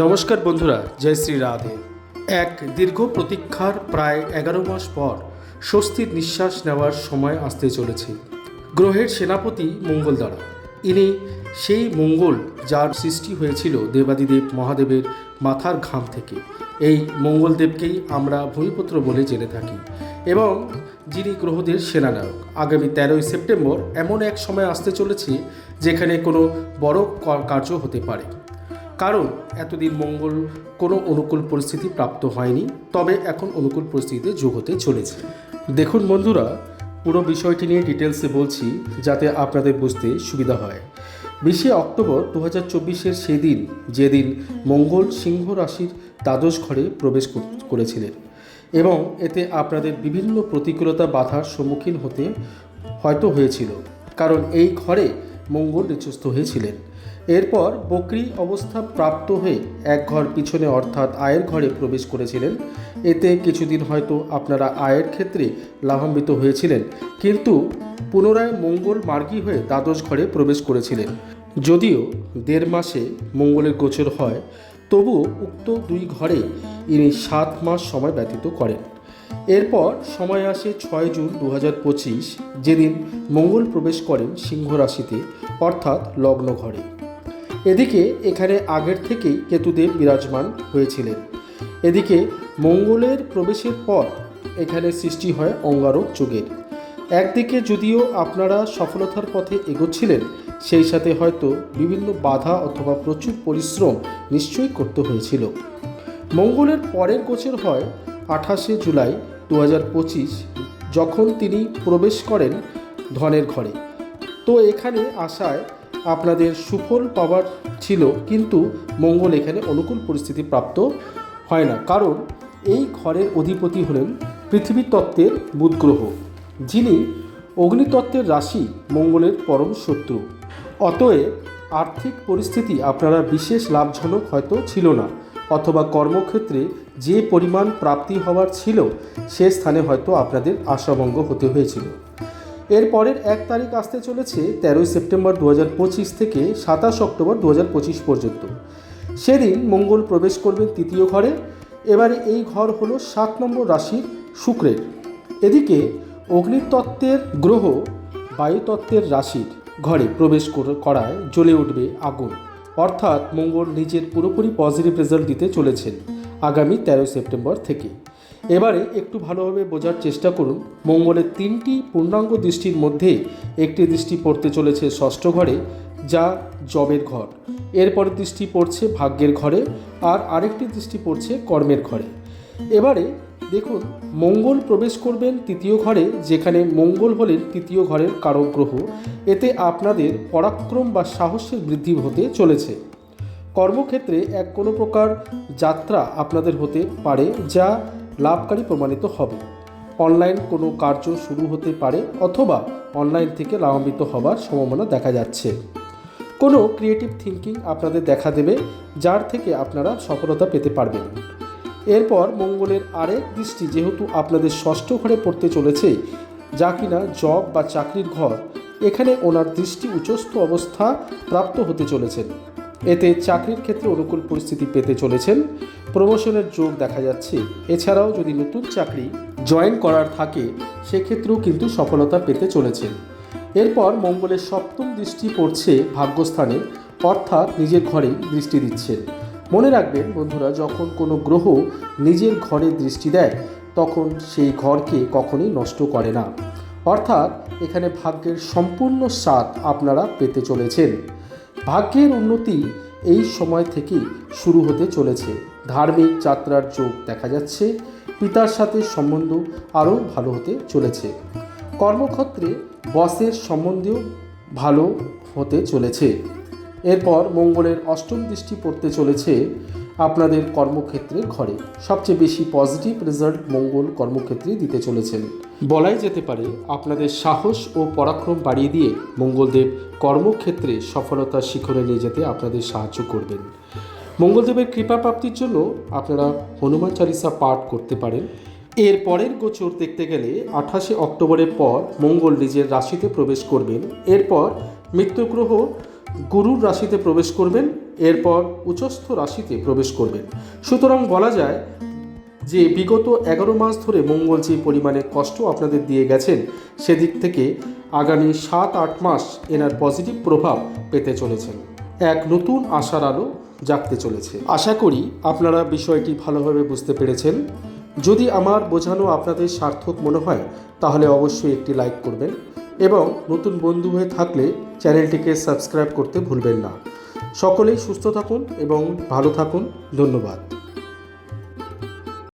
নমস্কার বন্ধুরা, জয় শ্রী রাধে। এক দীর্ঘ প্রতীক্ষার প্রায় এগারো মাস পর স্বস্তির নিঃশ্বাস নেওয়ার সময় আসতে চলেছে। গ্রহের সেনাপতি মঙ্গল দ্বারা ইনি সেই মঙ্গল যার সৃষ্টি হয়েছিল দেবাদিদেব মহাদেবের মাথার ঘাম থেকে। এই মঙ্গলদেবকেই আমরা ভূমিপুত্র বলে জেনে থাকি এবং যিনি গ্রহদের সেনানায়ক। আগামী তেরোই সেপ্টেম্বর এমন এক সময় আসতে চলেছে যেখানে কোনো বড় কার্য হতে পারে। কারণ এতদিন মঙ্গল কোনো অনুকূল পরিস্থিতি প্রাপ্ত হয়নি, তবে এখন অনুকূল পরিস্থিতিতে যোগ হতে চলেছে। দেখুন বন্ধুরা, পুরো বিষয়টি নিয়ে ডিটেলসে বলছি যাতে আপনাদের বুঝতে সুবিধা হয়। বিশে অক্টোবর দু হাজার চব্বিশের সেদিন, যেদিন মঙ্গল সিংহ রাশির দ্বাদশ ঘরে প্রবেশ কর- করেছিলেন এবং এতে আপনাদের বিভিন্ন প্রতিকূলতা বাধার সম্মুখীন হতে হয়তো হয়েছিল। কারণ এই ঘরে মঙ্গল নিচস্থ হয়েছিলেন। এরপর বকরি অবস্থা প্রাপ্ত হয়ে এক ঘর পিছনে অর্থাৎ আয়ের ঘরে প্রবেশ করেছিলেন। এতে কিছুদিন হয়তো আপনারা আয়ের ক্ষেত্রে লাভান্বিত হয়েছিলেন, কিন্তু পুনরায় মঙ্গল মার্গী হয়ে দ্বাদশ ঘরে প্রবেশ করেছিলেন। যদিও দেড় মাসে মঙ্গলের গোচর হয়, তবুও উক্ত দুই ঘরে ইনি সাত মাস সময় ব্যতীত করেন। এরপর সময় আসে ছয় জুন দু যেদিন মঙ্গল প্রবেশ করেন সিংহ রাশিতে, অর্থাৎ লগ্ন ঘরে। এদিকে এখানে আগের থেকেই কেতুদেব বিরাজমান হয়েছিলেন। এদিকে মঙ্গলের প্রবেশের পর এখানে সৃষ্টি হয় অঙ্গারক যুগের। একদিকে যদিও আপনারা সফলতার পথে এগোচ্ছিলেন, সেই সাথে হয়তো বিভিন্ন বাধা অথবা প্রচুর পরিশ্রম নিশ্চয়ই করতে হয়েছিল। মঙ্গলের পরের গোচর হয় আঠাশে জুলাই দু হাজার পঁচিশ, যখন তিনি প্রবেশ করেন ধনের ঘরে। তো এখানে আসায় আপনাদের সুফল পাওয়ার ছিল, কিন্তু মঙ্গল এখানে অনুকূল পরিস্থিতি প্রাপ্ত হয় না, কারণ এই ঘরের অধিপতি হলেন পৃথিবী তত্ত্বের বুধ গ্রহ যিনি অগ্নিতত্ত্বের রাশি মঙ্গলের পরম শত্রু। অতএব আর্থিক পরিস্থিতি আপনারা বিশেষ লাভজনক হয়তো ছিল না। অথবা কর্মক্ষেত্রে যে পরিমাণ প্রাপ্তি হওয়ার ছিল, সে স্থানে হয়তো আপনাদের আশাভঙ্গ হতে হয়েছিল। এর পরের এক তারিখ আসতে চলেছে তেরোই সেপ্টেম্বর দু হাজার পঁচিশ থেকে সাতাশ অক্টোবর দু হাজার পঁচিশ পর্যন্ত। সেদিন মঙ্গল প্রবেশ করবেন তৃতীয় ঘরে। এবারে এই ঘর হলো সাত নম্বর রাশির শুক্রের। এদিকে অগ্নিতত্ত্বের গ্রহ বায়ুতত্ত্বের রাশির ঘরে প্রবেশ কর- করায় জ্বলে উঠবে আগুন। অর্থাৎ মঙ্গল নিজের পুরোপুরি পজিটিভ রেজাল্ট দিতে চলেছেন আগামী তেরোই সেপ্টেম্বর থেকে। এবারে একটু ভালোভাবে বোঝার চেষ্টা করুন, মঙ্গলের তিনটি পূর্ণাঙ্গ দৃষ্টির মধ্যে একটি দৃষ্টি পড়তে চলেছে ষষ্ঠ ঘরে, যা জবের ঘর। এরপরে দৃষ্টি পড়ছে ভাগ্যের ঘরে, আর আরেকটি দৃষ্টি পড়ছে কর্মের ঘরে। এবারে দেখুন, মঙ্গল প্রবেশ করবেন তৃতীয় ঘরে, যেখানে মঙ্গল হলেন তৃতীয় ঘরের কারক গ্রহ এতে আপনাদের পরাক্রম বা সাহসের বৃদ্ধি হতে চলেছে। কর্মক্ষেত্রে এক কোনো প্রকার যাত্রা আপনাদের হতে পারে, যা লাভকারী প্রমাণিত হবে। অনলাইন কোনো কার্য শুরু হতে পারে, অথবা অনলাইন থেকে লাভান্বিত হবার সম্ভাবনা দেখা যাচ্ছে। কোনো ক্রিয়েটিভ থিঙ্কিং আপনাদের দেখা দেবে, যার থেকে আপনারা সফলতা পেতে পারবেন। এরপর মঙ্গলের আরেক দৃষ্টি যেহেতু আপনাদের ষষ্ঠ ঘরে পড়তে চলেছে, যা কিনা জব বা চাকরির ঘর, এখানে ওনার দৃষ্টি উচ্চস্থ অবস্থা প্রাপ্ত হতে চলেছেন। এতে চাকরির ক্ষেত্রে অনুকূল পরিস্থিতি পেতে চলেছেন, প্রমোশনের যোগ দেখা যাচ্ছে। এছাড়াও যদি নতুন চাকরি জয়েন করার থাকে, সেক্ষেত্রেও কিন্তু সফলতা পেতে চলেছেন। এরপর মঙ্গলের সপ্তম দৃষ্টি পড়ছে ভাগ্যস্থানে, অর্থাৎ নিজের ঘরেই দৃষ্টি দিচ্ছেন। মনে রাখবেন বন্ধুরা, যখন কোনো গ্রহ নিজের ঘরে দৃষ্টি দেয়, তখন সেই ঘরকে কখনোই নষ্ট করে না। অর্থাৎ এখানে ভাগ্যের সম্পূর্ণ স্বাদ আপনারা পেতে চলেছেন। ভাগ্যের উন্নতি এই সময় থেকেই শুরু হতে চলেছে। ধার্মিক যাত্রার যোগ দেখা যাচ্ছে, পিতার সাথে সম্বন্ধ আরও ভালো হতে চলেছে। কর্মক্ষেত্রে বসের সম্বন্ধেও ভালো হতে চলেছে। এরপর মঙ্গলের অষ্টম দৃষ্টি পড়তে চলেছে আপনাদের কর্মক্ষেত্রের ঘরে। সবচেয়ে বেশি পজিটিভ রেজাল্ট মঙ্গল কর্মক্ষেত্রে দিতে চলেছেন। বলাই যেতে পারে, আপনাদের সাহস ও পরাক্রম বাড়িয়ে দিয়ে মঙ্গলদেব কর্মক্ষেত্রে সফলতার শিখরে নিয়ে যেতে আপনাদের সাহায্য করবেন। মঙ্গলদেবের কৃপা প্রাপ্তির জন্য আপনারা হনুমান চালিসা পাঠ করতে পারেন। এর পরের গোচর দেখতে গেলে আঠাশে অক্টোবরের পর মঙ্গল নিজের রাশিতে প্রবেশ করবেন। এরপর মৃত্যুগ্রহ গুরুর রাশিতে প্রবেশ করবেন, এরপর উচ্চস্থ রাশিতে প্রবেশ করবেন। সুতরাং বলা যায় যে বিগত এগারো মাস ধরে মঙ্গল যে পরিমাণে কষ্ট আপনাদের দিয়ে গেছেন, সেদিক থেকে আগামী সাত আট মাস এনার পজিটিভ প্রভাব পেতে চলেছেন। এক নতুন আশার আলো জাগতে চলেছে। আশা করি আপনারা বিষয়টি ভালোভাবে বুঝতে পেরেছেন। যদি আমার বোঝানো আপনাদের সার্থক মনে হয়, তাহলে অবশ্যই একটি লাইক করবেন। এবং নতুন বন্ধু হয়ে থাকলে চ্যানেলটিকে সাবস্ক্রাইব করতে ভুলবেন না। সকলেই সুস্থ থাকুন এবং ভালো থাকুন। ধন্যবাদ।